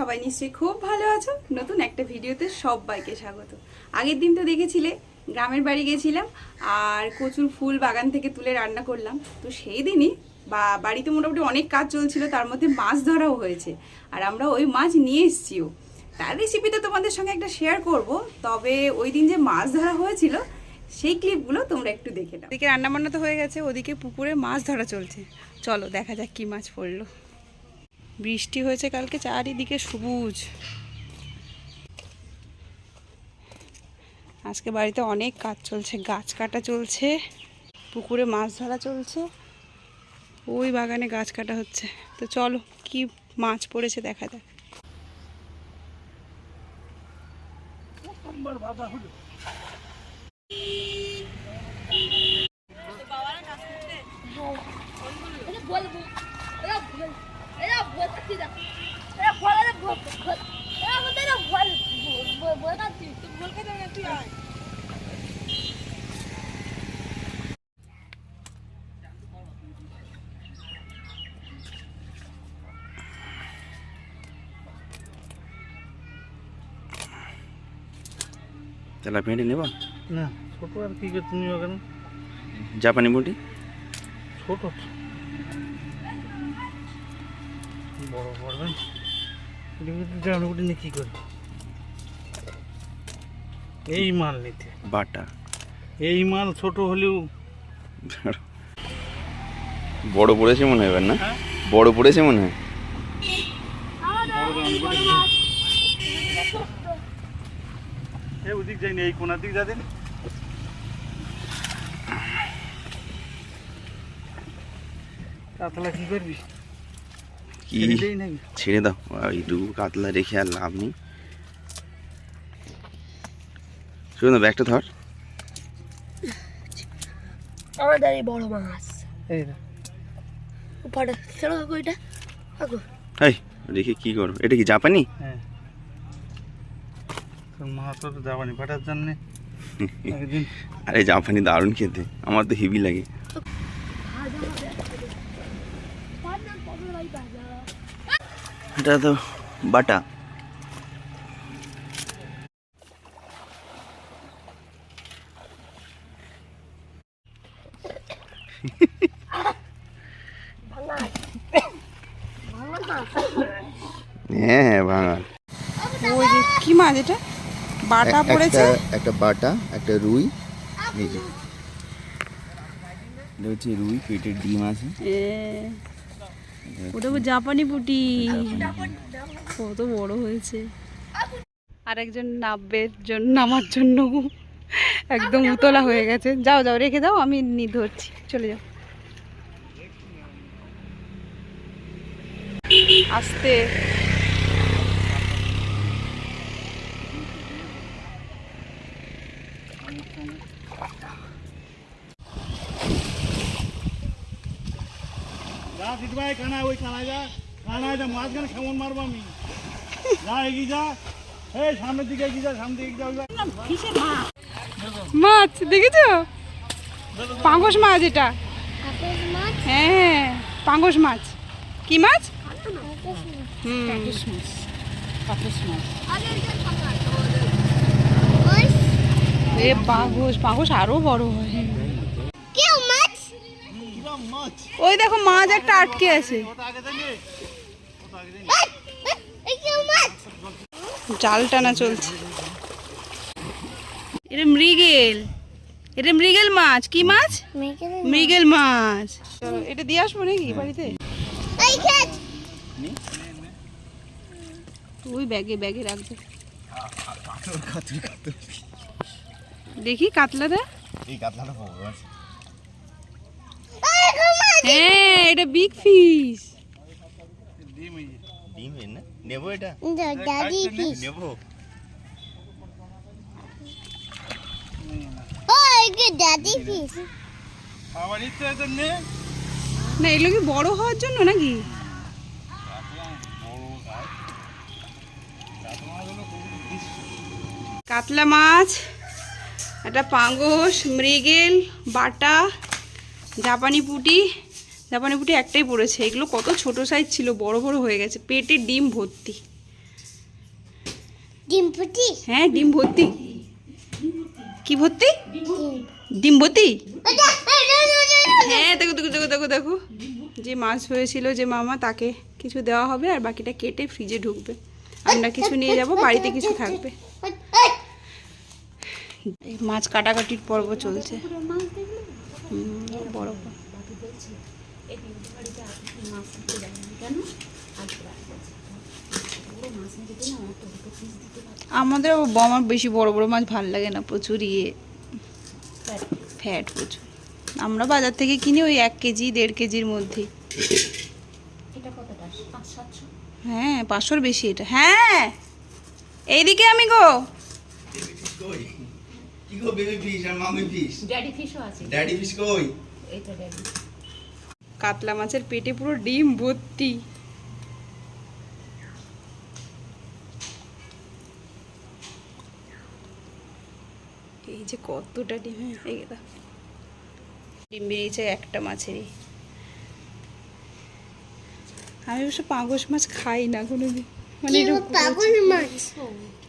সবাই নিশ্চয়ই খুব ভালো আছো। নতুন একটা ভিডিওতে সবাইকে স্বাগত। আগের দিন তো দেখেছিলে, গ্রামের বাড়ি গেছিলাম আর কচুর ফুল বাগান থেকে তুলে রান্না করলাম। তো সেই দিনই বা, বাড়িতে মোটামুটি অনেক কাজ চলছিল, তার মধ্যে মাছ ধরাও হয়েছে। আর আমরা ওই মাছ নিয়ে এসেছিও। তার রেসিপি তো তোমাদের সঙ্গে একটা শেয়ার করব, তবে ওই দিন যে মাছ ধরা হয়েছিল, সেই ক্লিপগুলো তোমরা একটু দেখে নাও। ওদিকে রান্না বান্না তো হয়ে গেছে, ওদিকে পুকুরে মাছ ধরা চলছে। চলো দেখা যাক কি মাছ পড়ল। বৃষ্টি হয়েছে কালকে চারিদিকে সবুজ। আজকে বাড়িতে অনেক কাজ চলছে, গাছ কাটা চলছে, পুকুরে মাছ ধরা চলছে, ওই বাগানে গাছ কাটা হচ্ছে। তো চলো, কি মাছ পড়েছে দেখা যাক এটা বলব এরা বল এরা বলতে না এরা বল এরা বল এরা বলতে না বল বলতে তুই বলতে না তুই আয় তেলা পেঁটে নেবা না ছোট আর কি করে তুমি ওখানে? জাপানি মুটি ছোট। বড় করবেন নিয়ে কী করে এই মাল নিতে। বাটা। এই মাল ছোট হলেও বড় পড়েছে মনে হয় না? হ্যাঁ? বড় পড়েছে মনে হয়? এই ওদিক যাইনি এই কোনার দিক যাবেন কাতলা কি করবি? কি? ছেড়ে দাও। এইটুকু কাতলা রেখে আর লাভ নেই। শুধু না ব্যাগটা ধর। আমাদের এই বড় মাছ। এই না। পড়ে ছেড়ে আগো এই রেখে কি করো এটা কি জাপানি? হ্যাঁ। তোর মাছ তো যাবানি পাঠার জন্যে একদিন আরে জাপানি দারুণ খেতে আমার তো হেভি লাগে ভাজা হবে তার নাম পটল ভাই ভাজা এটা তো বাটা ভাঙা ভাঙা মাছ হ্যাঁ হ্যাঁ ভাঙাল ওই যে কি মাছ এটা বাটা পড়েছে? একটা বাটা একটা রুই এই যে। এটা হচ্ছে রুই পেটের ডিম আছে। ওটা জাপানি পুটি। কত বড় হয়েছে। আরেকজন নামবের জন্য নামার জন্য। একদম উতলা হয়ে গেছে। যাও যাও রেখে দাও আমি নি ধরছি। চলে যাও। আস্তে। যা দিদি ভাই ওই কানা যা কানা যা মাঝখানে কেমন মারবো আমি। যা এগিয়ে যা। এই সামনের দিকে এগিয়ে যা সামনের দিকে যাও মাছ দেখেছ? পাঙ্গস মাছ এটা। হ্যাঁ পাঙ্গস মাছ। কি মাছ? হুম এ পাঙ্গস পাঙ্গস আরও বড় হয়। কেউ ওই দেখো মাছ একটা আটকে আছে। জাল টানা চলছে। এটা মৃগেল। এটা মৃগেল মাছ। কি মাছ? মৃগেল মাছ। এটা দিয়ে আসব নাকি বাড়িতে? ওই ব্যাগে ব্যাগে রাখব। দেখি কাতলাটা। এই কাতলাটা হ্যাঁ এটা বিগ ফিশ ডিম এই ডিম না? নেব এটা? দাদি ফিশ নেব। দাদি ফিশ খাবার ইচ্ছে আছে না এগুলো কি বড় হওয়ার জন্য নাকি? কাতলা মাছ একটা পাঙ্গস মৃগেল বাটা জাপানি পুটি জাপানি পুটি একটাই পড়েছে। এগুলো কত ছোট সাইজ ছিল বড় বড় হয়ে গেছে। পেটে ডিম ভর্তি। ডিম ফুটি হ্যাঁ ডিম ভর্তি। কি ভর্তি? ডিম ভর্তি? হ্যাঁ দেখো দেখো দেখো দেখো দেখো। যে মাছ হয়েছিল যে মামা তাকে কিছু দেওয়া হবে আর বাকিটা কেটে ফ্রিজে ঢুকবে। আমরা কিছু নিয়ে যাব বাড়িতে কিছু থাকবে। মাছ কাটাকাটির পর্ব চলছে। বড় বড়। আমাদের আমার বেশি বড় বড় মাছ ভালো লাগে না প্রচুর ইয়ে। ফ্যাট। প্রচুর। আমরা বাজার থেকে কিনি ওই এক কেজি দেড় কেজির মধ্যেই। হ্যাঁ পাঁচশোর বেশি এটা। হ্যাঁ! এইদিকে আমি গো। কি গো বেবি ফিশ আর মামি ফিশ ড্যাডি ফিশও আছে। ড্যাডি ফিশ কই? এই তো ড্যাডি কাতলা মাছের পেটে পুরো ডিম ভর্তি। এই যে কতটা ডিম হ্যাঁ। এই ডিম বেরিয়েছে একটা মাছেরই। আমি অবশ্য পাঙ্গস মাছ খাই না কোনোদিন। মানে এরকম মাছ?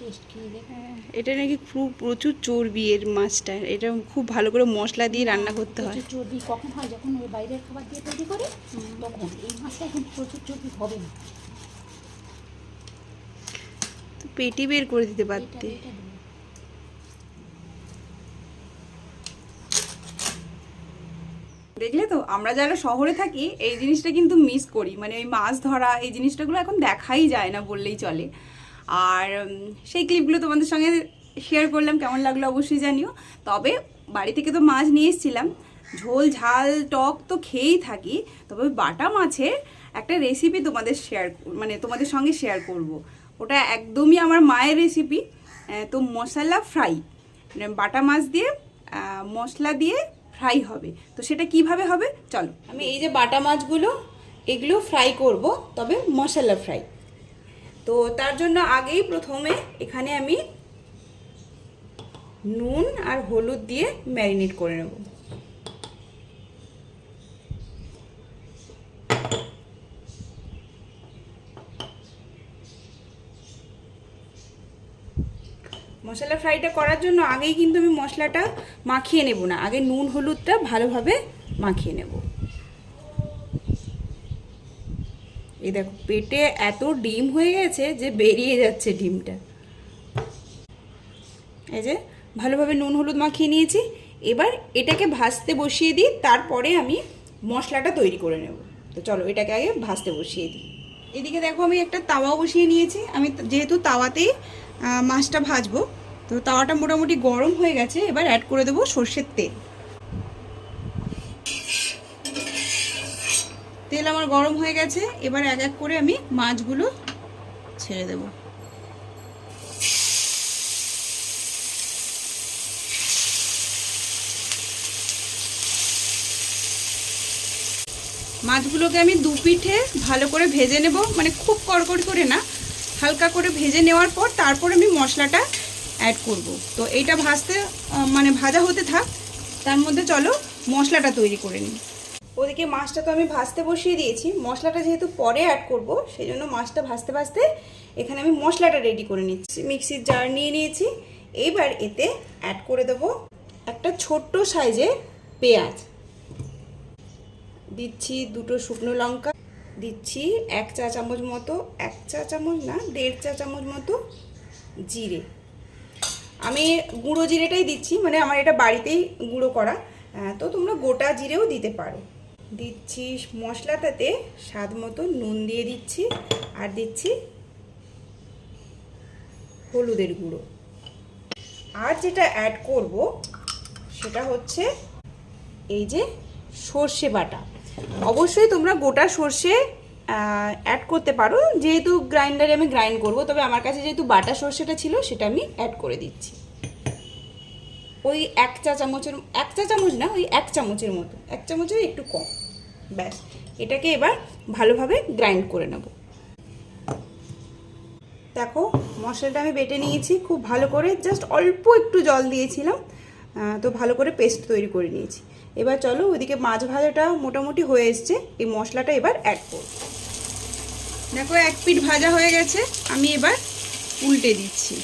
টেস্ট কি দেখ হ্যাঁ, এটা নাকি খুব প্রচুর চর্বি এর মাছটা। এটা খুব ভালো করে মশলা দিয়ে রান্না করতে হয়। চর্বি কখন হয়? যখন ওই বাইরের খাবার দিয়ে তৈরি করে তখন। এই মাছটা এখন প্রচুর চর্বি হবে না। তো পেটি বের করে দিতে এটা পারতে এটা দিও। দেখলে তো, আমরা যারা শহরে থাকি, এই জিনিসটা কিন্তু মিস করি। মানে ওই মাছ ধরা, এই জিনিসটাগুলো এখন দেখাই যায় না বললেই চলে। আর সেই ক্লিপগুলো তোমাদের সঙ্গে শেয়ার করলাম, কেমন লাগল অবশ্যই জানিও। তবে, বাড়ি থেকে তো মাছ নিয়ে এসেছিলাম। ঝোল, ঝাল, টক তো খেয়েই থাকি। তবে বাটা মাছের একটা রেসিপি তোমাদের শেয়ার মানে তোমাদের সঙ্গে শেয়ার করব। ওটা একদমই আমার মায়ের রেসিপি তো মশলা ফ্রাই মানে বাটা মাছ দিয়ে মশলা দিয়ে ফ্রাই হবে। তো সেটা কীভাবে হবে? চলো। আমি এই যে বাটা মাছগুলো, এগুলো ফ্রাই করব, তবে মশলা ফ্রাই। তো তার জন্য আগেই প্রথমে এখানে আমি নুন আর হলুদ দিয়ে ম্যারিনেট করে নেব। মশলা ফ্রাইটা করার জন্য আগেই কিন্তু আমি মশলাটা মাখিয়ে নেব না। আগে নুন, হলুদটা ভালোভাবে মাখিয়ে নেব। এই দেখো, পেটে এত ডিম হয়ে গেছে যে বেরিয়ে যাচ্ছে ডিমটা। এই যে, ভালোভাবে নুন, হলুদ মাখিয়ে নিয়েছি। এবার এটাকে ভাজতে বসিয়ে দিই, তারপরে আমি মশলাটা তৈরি করে নেব। তো চলো, এটাকে আগে ভাজতে বসিয়ে দিই। এদিকে দেখো, আমি একটা তাওয়া বসিয়ে নিয়েছি। আমি যেহেতু তাওয়াতেই মাছটা ভাজবো তো তাওয়াটা মোটামুটি গরম হয়ে গেছে, এবার অ্যাড করে দেবো সর্ষের তেল। তেল আমার গরম হয়ে গেছে, এবার এক এক করে আমি মাছগুলো ছেড়ে দেবো। মাছগুলোকে আমি দু পিঠে ভালো করে ভেজে নেব মানে খুব কড়কড় করে না, হালকা করে ভেজে নেওয়ার পর তারপর আমি মশলাটা অ্যাড করব। তো এইটা ভাজতে মানে ভাজা হতে থাক, তার মধ্যে চলো মশলাটা তৈরি করে নিই। ওদিকে মাছটা তো আমি ভাজতে বসিয়ে দিয়েছি। মশলাটা যেহেতু পরে অ্যাড করব সেই জন্য মাছটা ভাজতে ভাজতে এখানে আমি মশলাটা রেডি করে নিচ্ছি। মিক্সির জার নিয়ে নিয়েছি। এইবার এতে অ্যাড করে দেবো একটা ছোট্ট সাইজে পেঁয়াজ। দিচ্ছি দুটো শুকনো লঙ্কা, দিচ্ছি এক চা চামচ মতো, এক চা চামচ না, দেড় চা চামচ মতো জিরে। আমি গুঁড়ো জিরেটাই দিচ্ছি মানে আমার এটা বাড়িতেই গুঁড়ো করা। তো তোমরা গোটা জিরেও দিতে পারো। দিচ্ছি মশলাটাতে স্বাদ মতো নুন দিয়ে দিচ্ছি, আর দিচ্ছি হলুদের গুঁড়ো। আর যেটা অ্যাড করব, সেটা হচ্ছে এই যে সর্ষে বাটা। অবশ্যই তোমরা গোটা সর্ষে অ্যাড করতে পারো। যেহেতু গ্রাইন্ডারে আমি গ্রাইন্ড করব, তবে আমার কাছে যেহেতু বাটা সর্ষেটা ছিল, সেটা আমি অ্যাড করে দিচ্ছি। ওই এক চা চামচের, এক চা চামচ না, ওই এক চামচের মতো। এক চামচের একটু কম। ব্যাস। এটাকে এবার ভালোভাবে গ্রাইন্ড করে নেব। দেখো, মশলাটা আমি বেটে নিয়েছি, খুব ভালো করে জাস্ট অল্প একটু জল দিয়েছিলাম তো ভালো করে পেস্ট তৈরি করে নিয়েছি। এবার চলো, ওইদিকে মাছ ভাজাটা মোটামুটি হয়ে এসছে, এই মশলাটা এবার অ্যাড করব। দেখো, এক পিঠ ভাজা হয়ে গেছে। আমি এবার উল্টে দিচ্ছি।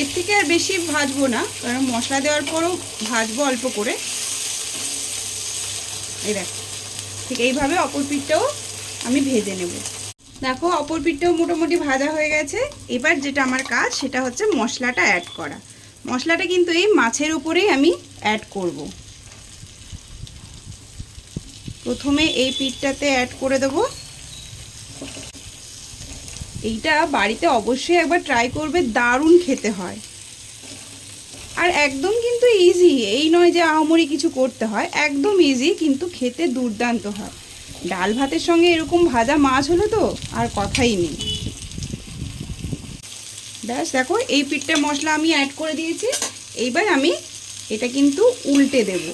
এর থেকে আর বেশি ভাজবো না, কারণ মশলা দেওয়ার পরও ভাজবো অল্প করে। এই দেখো, ঠিক এইভাবে অপর পিঠটাও আমি ভেজে নেব। দেখো, অপর পিঠটাও মোটামুটি ভাজা হয়ে গেছে। এবার যেটা আমার কাজ, সেটা হচ্ছে মশলাটা অ্যাড করা। মশলাটা কিন্তু এই মাছের উপরেই আমি অ্যাড করব। প্রথমে এই পিঠটাতে অ্যাড করে দেবো। এইটা বাড়িতে অবশ্যই একবার ট্রাই করবে, দারুণ খেতে হয়। আর একদম কিন্তু ইজি এই নয় যে আহামরি কিছু করতে হয়, একদম ইজি কিন্তু খেতে দুর্দান্ত হয়। ডাল ভাতের সঙ্গে এরকম ভাজা মাছ হলো তো, আর কথাই নেই। ব্যাস, দেখো এই পিঠটা মশলা আমি অ্যাড করে দিয়েছি। এইবার আমি এটা কিন্তু উল্টে দেব।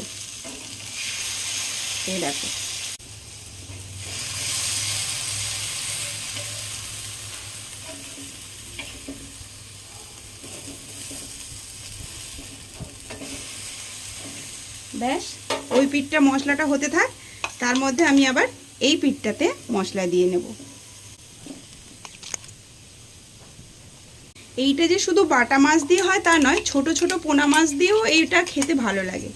এই দেখো। ব্যাস, ওই পিঠটা মশলাটা হতে থাক, তার মধ্যে আমি আবার এই পিঠটাতে মশলা দিয়ে নেব। এইটা যে শুধু বাটা মাছ দিয়ে হয় তা নয়, ছোট ছোট পোনা মাছ দিয়েও এইটা খেতে ভালো লাগে।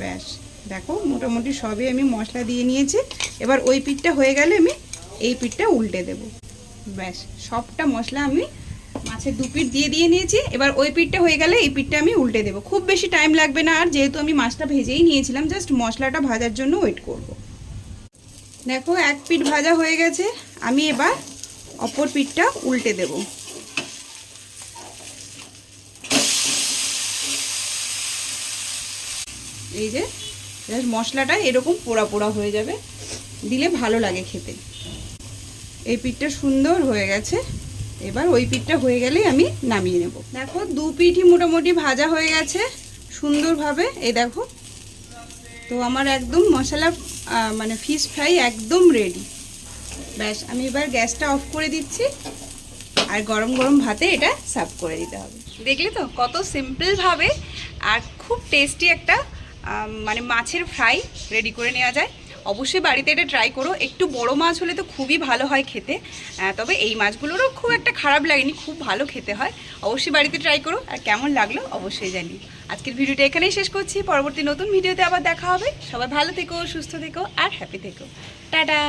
ব্যাস, দেখো মোটামুটি সবই আমি মশলা দিয়ে নিয়েছি। এবার ওই পিঠটা হয়ে গেলে আমি এই পিঠটা উল্টে দেব। ব্যাস, সবটা মশলা আমি মাছের দু পিঠ দিয়ে দিয়ে নিয়েছি। এবার ওই পিঠটা হয়ে গেলে এই পিঠটা আমি উল্টে দেবো। খুব বেশি টাইম লাগবে না আর যেহেতু আমি মাছটা ভেজেই নিয়েছিলাম জাস্ট মশলাটা ভাজার জন্য ওয়েট করব। দেখো, এক পিঠ ভাজা হয়ে গেছে। আমি এবার অপর পিঠটা উল্টে দেব। এই যে জাস্ট মশলাটা এরকম পোড়া পোড়া হয়ে যাবে। দিলে ভালো লাগে খেতে। এই পিঠটা সুন্দর হয়ে গেছে। এবার ওই পিঠটা হয়ে গেলেই আমি নামিয়ে নেব। দেখো, দু পিঠই মোটামুটি ভাজা হয়ে গেছে, সুন্দরভাবে। এই দেখো, তো আমার একদম মশলা মানে ফিশ ফ্রাই একদম রেডি ব্যাস, আমি এবার গ্যাসটা অফ করে দিচ্ছি, আর গরম গরম ভাতে এটা সার্ভ করে দিতে হবে। দেখলে তো কত সিম্পলভাবে আর খুব টেস্টি একটা মানে মাছের ফ্রাই রেডি করে নেওয়া যায়। অবশ্যই বাড়িতে এটা ট্রাই করো। একটু বড় মাছ হলে তো খুবই ভালো হয় খেতে। তবে এই মাছগুলোরও খুব একটা খারাপ লাগেনি, খুব ভালো খেতে হয়। অবশ্যই বাড়িতে ট্রাই করো, আর কেমন লাগল অবশ্যই জানি আজকের ভিডিওটা এখানেই শেষ করছি। পরবর্তী নতুন ভিডিওতে আবার দেখা হবে। সবাই ভালো থেকো, সুস্থ থেকো, আর হ্যাপি থেকো। টাটা!